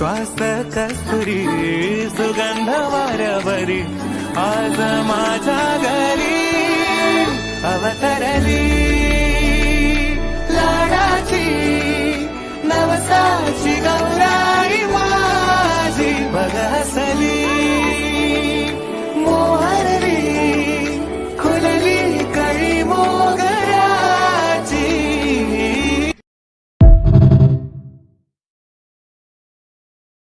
श्वास कस्तुरी सुगंध वाऱ्यावरी आज माझ्या घर